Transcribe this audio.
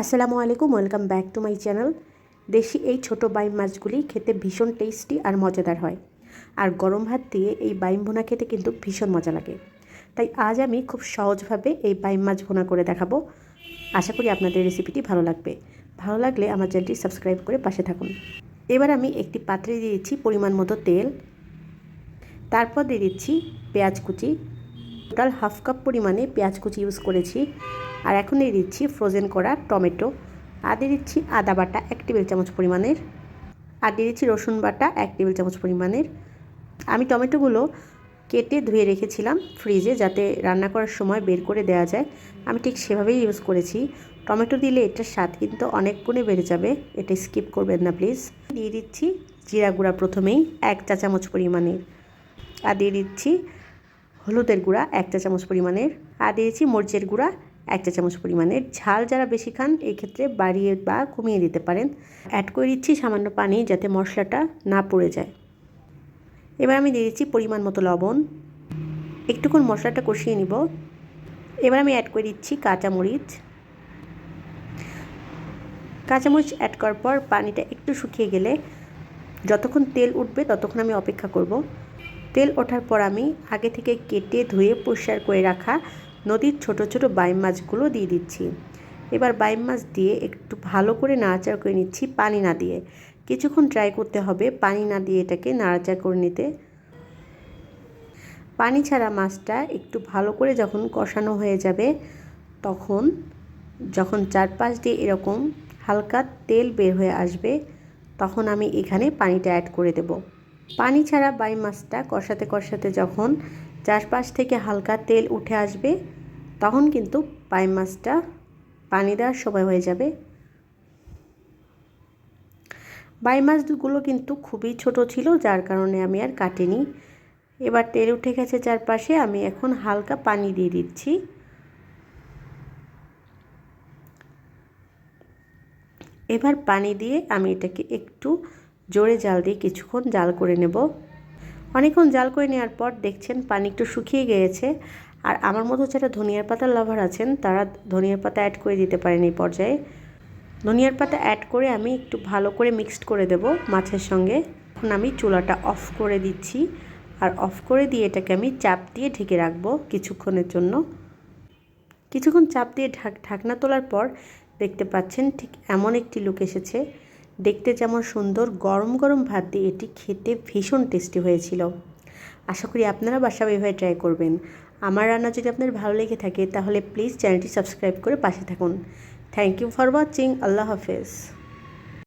আসসালামু আলাইকুম, welcome back to my channel. দেশি এই ছোট বাইম মাছগুলি খেতে ভীষণ টেস্টি আর মজাদার হয়। আর গরম ভাত দিয়ে এই বাইম ভুনা খেতে কিন্তু ভীষণ মজা লাগে। তাই আজ আমি খুব সহজভাবে এই বাইম মাছ ভুনা করে দেখাবো। আশা করি আপনাদের রেসিপিটি ভালো লাগবে। ভালো লাগলে আমার চ্যানেলটি সাবস্ক্রাইব করে পাশে থাকুন। এবার আমি একটি পাত্রে দিয়ে দিচ্ছি পরিমাণ মতো তেল। তারপর দিয়ে দিচ্ছি পেঁয়াজ কুচি টোটাল হাফ কাপ পরিমাণে পেঁয়াজ কুচি ইউজ করেছি। আর এখন দিয়ে দিচ্ছি ফ্রোজেন করা টমেটো। আর দিয়ে দিচ্ছি আদা বাটা এক টেবিল চামচ পরিমাণের। আর দিয়ে দিচ্ছি রসুন বাটা এক টেবিল চামচ পরিমাণের। আমি টমেটোগুলো কেটে ধুয়ে রেখেছিলাম ফ্রিজে যাতে রান্না করার সময় বের করে দেওয়া যায়। আমি ঠিক সেভাবেই ইউজ করেছি। টমেটো দিলে এটার স্বাদ কিন্তু অনেক গুণে বেড়ে যাবে। এটা স্কিপ করবেন না প্লিজ দিয়ে দিচ্ছি জিরা গুঁড়া প্রথমেই এক চা চামচ পরিমাণের। আর দিয়ে দিচ্ছি হলুদের গুঁড়া এক চা চামচ পরিমাণের। আর দিয়েছি মরিচের গুঁড়া এক চা চামচ পরিমাণের। ঝাল যারা বেশি খান, এই ক্ষেত্রে বাড়িয়ে বা কমিয়ে দিতে পারেন। অ্যাড করে দিচ্ছি সামান্য পানি যাতে মশলাটা না পড়ে যায়। এবার আমি দিয়ে দিচ্ছি পরিমাণ মতো লবণ। একটুক্ষণ মশলাটা কষিয়ে নিব। এবার আমি অ্যাড করে দিচ্ছি কাঁচামরিচ কাঁচামরিচ অ্যাড করার পর পানিটা একটু শুকিয়ে গেলে যতক্ষণ তেল উঠবে ততক্ষণ আমি অপেক্ষা করব। তেল ওঠার পর আমি আগে থেকে কেটে ধুয়ে পরিষ্কার করে রাখা নদীর ছোট ছোট বাইম মাছগুলো দিয়ে দিচ্ছি। এবার বাইম মাছ দিয়ে একটু ভালো করে নাড়াচাড়া করে নিচ্ছি পানি না দিয়ে। কিছুক্ষণ ট্রাই করতে হবে পানি না দিয়ে এটাকে নাড়াচাড়া করে নিতে। পানি ছাড়া মাছটা একটু ভালো করে যখন কষানো হয়ে যাবে, তখন যখন চারপাশ দিয়ে এরকম হালকা তেল বের হয়ে আসবে, তখন আমি এখানে পানিটা অ্যাড করে দেব। পানি ছাড়া বাই মাছটা কষাতে কষাতে যখন চারপাশ থেকে হালকা তেল উঠে আসবে, তখন কিন্তু বাই মাছটা পানি দেওয়ার সময় হয়ে যাবে। বাই মাছগুলো কিন্তু খুবই ছোট ছিল, যার কারণে আমি আর কাটিনি। এবার তেল উঠে গেছে চারপাশে, আমি এখন হালকা পানি দিয়ে দিচ্ছি। এবার পানি দিয়ে আমি এটাকে একটু জোরে জাল দিয়ে কিছুক্ষণ জাল করে নেব। অনেকক্ষণ জাল করে নেওয়ার পর দেখছেন পানি একটু শুকিয়ে গিয়েছে। আর আমার মতো যারা ধনিয়ার পাতার লাভার আছেন, তারা ধনিয়ার পাতা অ্যাড করে দিতে পারেন এই পর্যায়ে। ধনিয়ার পাতা অ্যাড করে আমি একটু ভালো করে মিক্সড করে দেব মাছের সঙ্গে। এখন আমি চুলাটা অফ করে দিচ্ছি। আর অফ করে দিয়ে এটাকে আমি চাপ দিয়ে ঢেকে রাখব কিছুক্ষণের জন্য। কিছুক্ষণ চাপ দিয়ে ঢাক, ঢাকনা তোলার পর দেখতে পাচ্ছেন ঠিক এমন একটি লুক এসেছে। দেখতে যেমন সুন্দর, গরম গরম ভাত দিয়ে এটি খেতে ভীষণ টেস্টি হয়েছিল। আশা করি আপনারা বাসা এভাবে ট্রাই করবেন। আমার রান্না যদি আপনার ভালো লেগে থাকে, তাহলে প্লিজ চ্যানেলটি সাবস্ক্রাইব করে পাশে থাকুন। থ্যাংক ইউ ফর ওয়াচিং আল্লাহ হাফেজ।